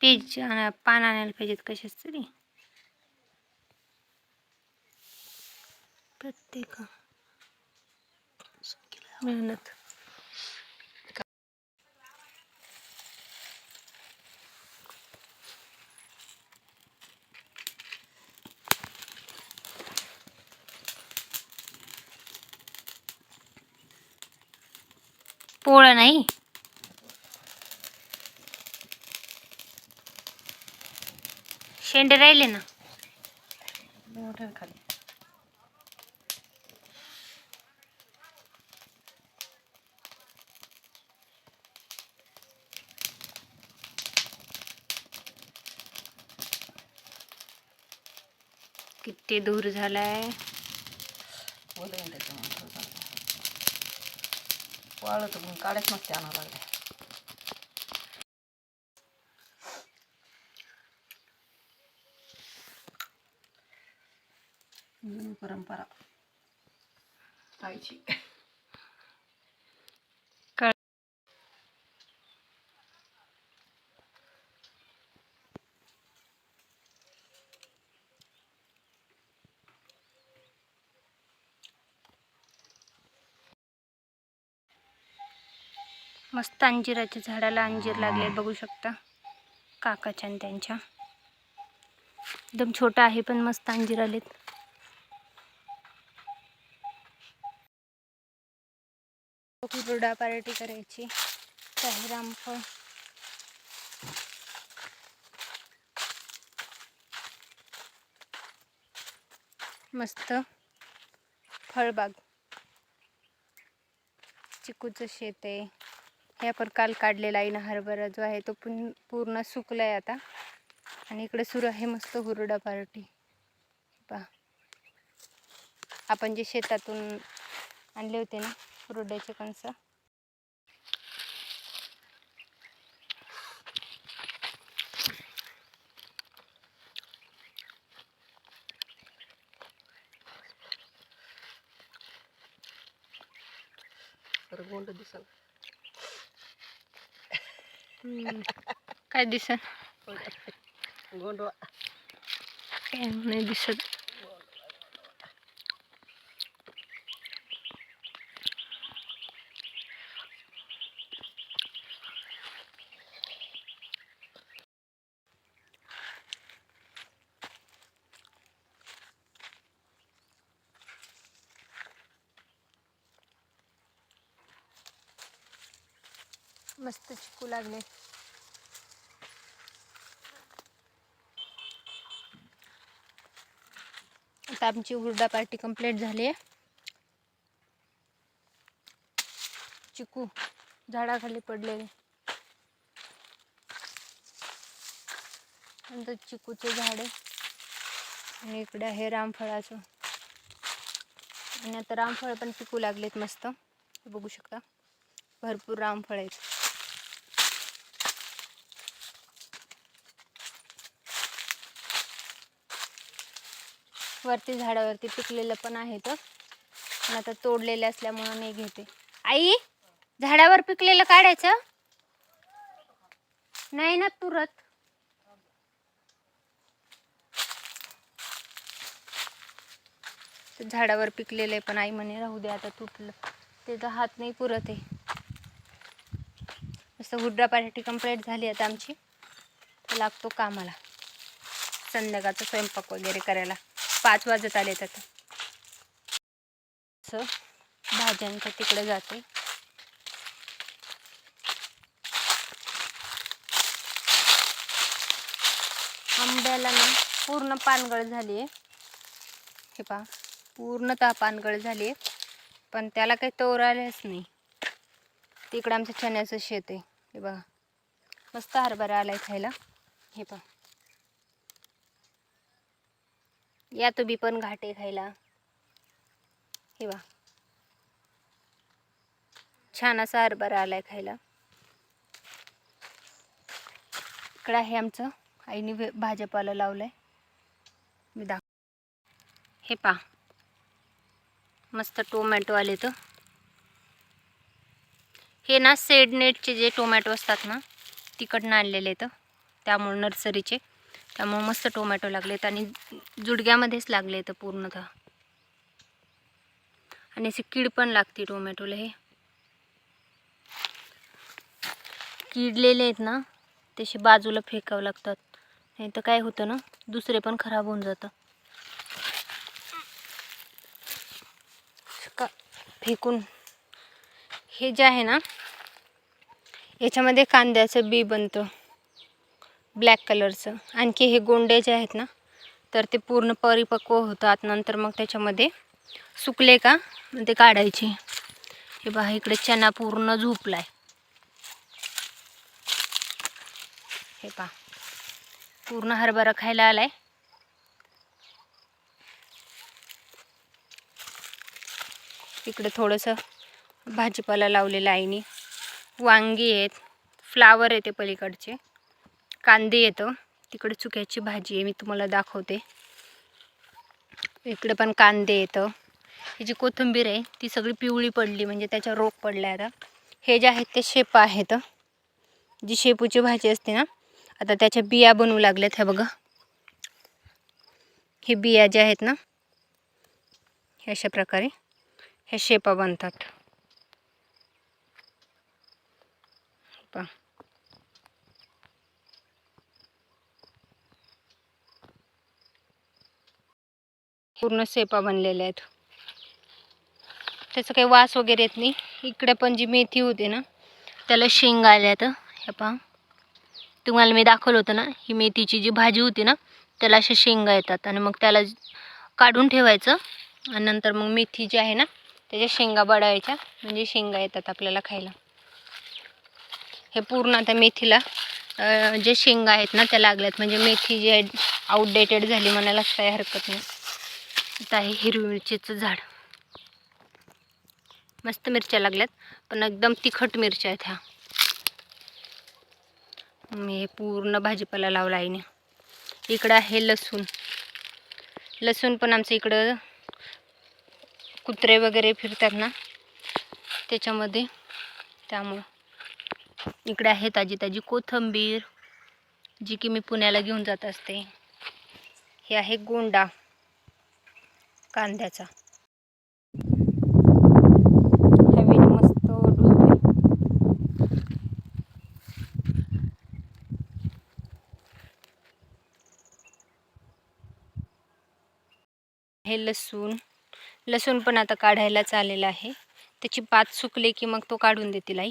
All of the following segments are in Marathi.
पेज पान आणायला पाहिजेत कशाच तरी. प्रत्येक मेहनत. पोळं नाही? शेंडे राहिले ना. मोठ्या खाली किती दूर झालाय. वाळत काढायच मग काड्याच आणावं लागलं. जुनी परंपरा पाहिजे मस्त अंजिराच्या झाडाला अंजीर लागले बघू शकता. काकाच्या आणि त्यांच्या. एकदम छोटा आहे पण मस्त अंजीर आलेत. हुरडा पार्टी करायची. काही रामफळ. मस्त. फळबाग. चिकूचं शेत आहे. हे आपण काल काढलेला आहे ना हरभरा जो आहे तो पण पूर्ण सुकला आहे आता. आणि इकडे सुरू आहे मस्त हुरडा पार्टी. पहा. आपण जे शेतातून आणले होते ना हुरड्याचे कणस तर गोंड दिसल. हम्म. काय दिसत गोंडवा. काय नाही दिसत. मस्त चिकू लागले. आता आमची हुरडा पार्टी कंप्लीट झाली आहे. चिकू झाडाखाली पडलेले नंतर चिकूचे झाड. आणि इकडे आहे रामफळाचं. आणि आता रामफळ पण पिकू लागलेत मस्त. बघू शकता. भरपूर रामफळ आहेत. वरती झाडावरती पिकलेलं पण आहे पण आता तोडलेले असल्यामुळं नाही घेते. आई झाडावर पिकलेलं काढायचं? नाही ना पुरत. झाडावर पिकलेलं आहे पण आई म्हणे राहू दे आता तुटलं. त्याचा हात नाही पुरत आहे. असं हुड्रा पार्टी कंप्लीट झाली आता आमची. लागतो कामाला. संध्याकाळचा स्वयंपाक वगैरे करायला. पाच वाजत आलेत आता. असं भाज्यांच्या तिकडे जाते. आंब्याला ना पूर्ण पानगळ झाली आहे हे पहा पूर्णतः पानगळ झाली आहे पण त्याला काही तोर आलेच नाही. तिकडं आमचं चण्याचं शेत आहे. हे बघा मस्त हरभरा आलाय खायला. हे पहा. या तुम्ही पण घाटे खायला. हे वा छान असा हरभरा आलाय खायला. इकडं आहे आमचं. आईने भाजपाला लावलंय. मी दाख हे पा मस्त टोमॅटो आले तर. हे ना सेड नेटचे जे टोमॅटो असतात ना तिकडनं आणलेले आहेत. त्यामुळे नर्सरीचे. त्यामुळे मस्त टोमॅटो लागलेत आणि जुडग्यामध्येच लागले तर पूर्णतः. आणि अशी कीड पण लागते टोमॅटोला हे. किडलेले आहेत ना तसे बाजूला फेकावं लागतात. नाही तर काय होतं ना दुसरे पण खराब होऊन जातं का फेकून. हे जे आहे ना याच्यामध्ये कांद्याचं बी बनतं. ब्लॅक कलरचं. आणखी हे गोंडे जे आहेत ना तर ते पूर्ण परिपक्व होतात. नंतर मग त्याच्यामध्ये सुकले का ते काढायचे. हे बा इकडे चना पूर्ण झोपलाय. हे पा पूर्ण हरभरा खायला आलाय. इकडे थोडंसं भाजीपाला लावलेलं आईनी. वांगी आहेत फ्लावर येते पलीकडचे. कांदे येतं. तिकडे चुक्याची भाजी आहे मी तुम्हाला दाखवते. इकडे पण कांदे येतं. ही जी कोथिंबीर आहे ती सगळी पिवळी पडली म्हणजे त्याच्या रोग पडला आता. हे जे आहेत ते शेप आहेत. जी शेपूची भाजी असते ना आता त्याच्या बिया बनवू लागल्यात ह्या बघा. हे बिया ज्या आहेत ना अशा प्रकारे ह्या शेपा बनतात. पूर्ण सेपा बनलेल्या आहेत. त्याचं काही वास वगैरे येत नाही. इकडे पण जी मेथी होती ना त्याला शेंग आल्यात हे पहा. तुम्हाला मी दाखवलं होतं ना ही मेथीची जी भाजी होती ना त्याला अशा शेंगा येतात. आणि मग त्याला काढून ठेवायचं. आणि नंतर मग मेथी जी आहे ना त्याच्या शेंगा बडायच्या. म्हणजे शेंगा येतात आपल्याला खायला. हे पूर्ण आता मेथीला जे शेंगा आहेत ना त्या लागल्यात. म्हणजे मेथी जी आहे आउटडेटेड झाली म्हणायलाच काही हरकत नाही. आता आहे हिरवी मिरचीचं झाड. मस्त मिरच्या लागल्यात पण एकदम तिखट मिरच्या आहेत ह्या. मी हे पूर्ण भाजीपाला लावला आईने इकडं आहे लसूण. लसूण पण आमचं इकडं कुत्रे वगैरे फिरतात ना त्याच्यामध्ये. त्यामुळं इकडे आहे ताजी ताजी कोथंबीर जी की मी पुण्याला घेऊन जात असते. हे आहे गोंडा. कांद्याचा. हवेने मस्त डुलतोय. हे लसूण लसूण पण आता काढायला चाललेलं आहे. त्याची पात सुकली की मग तो काढून देतील आई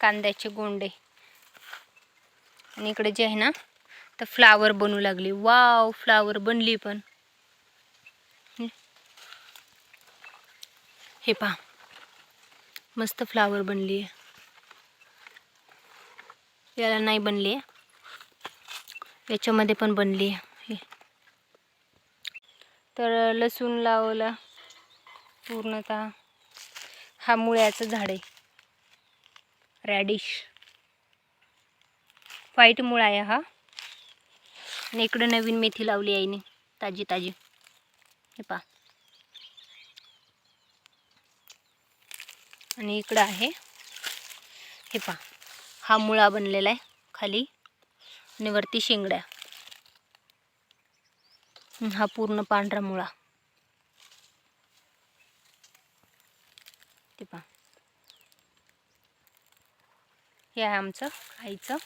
कांद्याचे गोंडे. आणि इकडे जे आहे ना तर फ्लावर बनू लागली. वाव फ्लावर बनली पण. हे पहा. मस्त फ्लावर बनली आहे. याला नाही बनली आहे. याच्यामध्ये पण बनली आहे. हे. तर लसूण लावला पूर्णतः. हा मुळ्याचं झाड आहे. रॅडिश व्हाईट मुळा आहे हा. आणि इकडं नवीन मेथी लावली आईने. ताजी ताजी. हे पहा. आणि इकडं आहे. हे पहा हा मुळा बनलेला आहे खाली आणि वरती शेंगड्या. हा पूर्ण पांढरा मुळा. ते पहा. हे आहे आमचं आईचं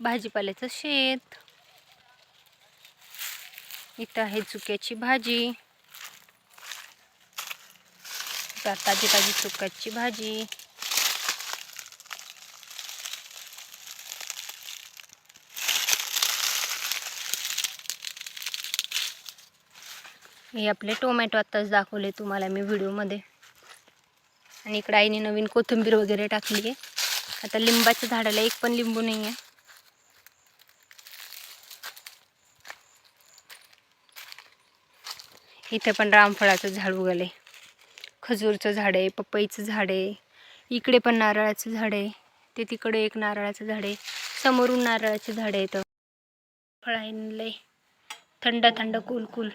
भाजीपाल्याचं शेत. इथं आहे चुक्याची भाजी. इथं ताजी ताजी चुक्याची भाजी. हे आपले टोमॅटो आत्ताच दाखवले तुम्हाला मी व्हिडिओमध्ये. आणि इकडे आईने नवीन कोथिंबीर वगैरे टाकली आहे. आता लिंबाच्या झाडाला एक पण लिंबू नाही आहे. इथे पण रामफळाचं झाड उगले खजूरचं झाड आहे पपईचं झाड आहे इकडे पण नारळाचं झाड आहे ते तिकडे एक नारळाचं झाड आहे समोरून नारळाचे झाड आहे तर फळ आहे लय. थंड थंड कूल कूल.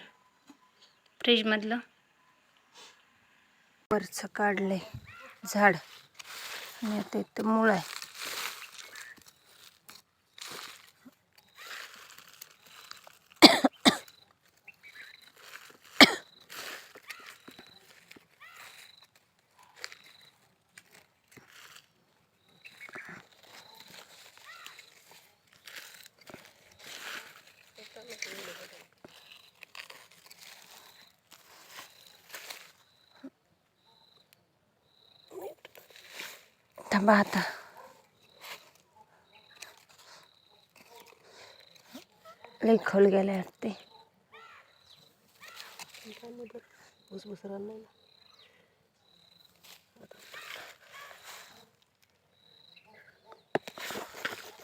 फ्रीजमधलं. वरचं काढलंय झाड. आणि आता इथं मूळ आहे. थांबा आता लई खोल गेले वाटते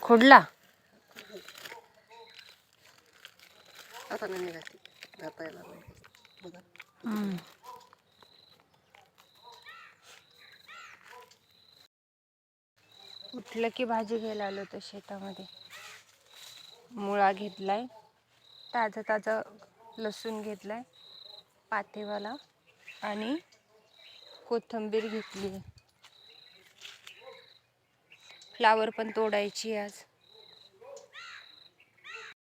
खोडला. आता नाही निघाली जाता येणार नाही बघा. उठलं की भाजी घ्यायला आलो होतो शेतामध्ये. मुळा घेतलाय ताजं ताजं लसूण घेतलाय पातेवाला आणि कोथिंबीर घेतली. आहे फ्लावर पण तोडायची आज.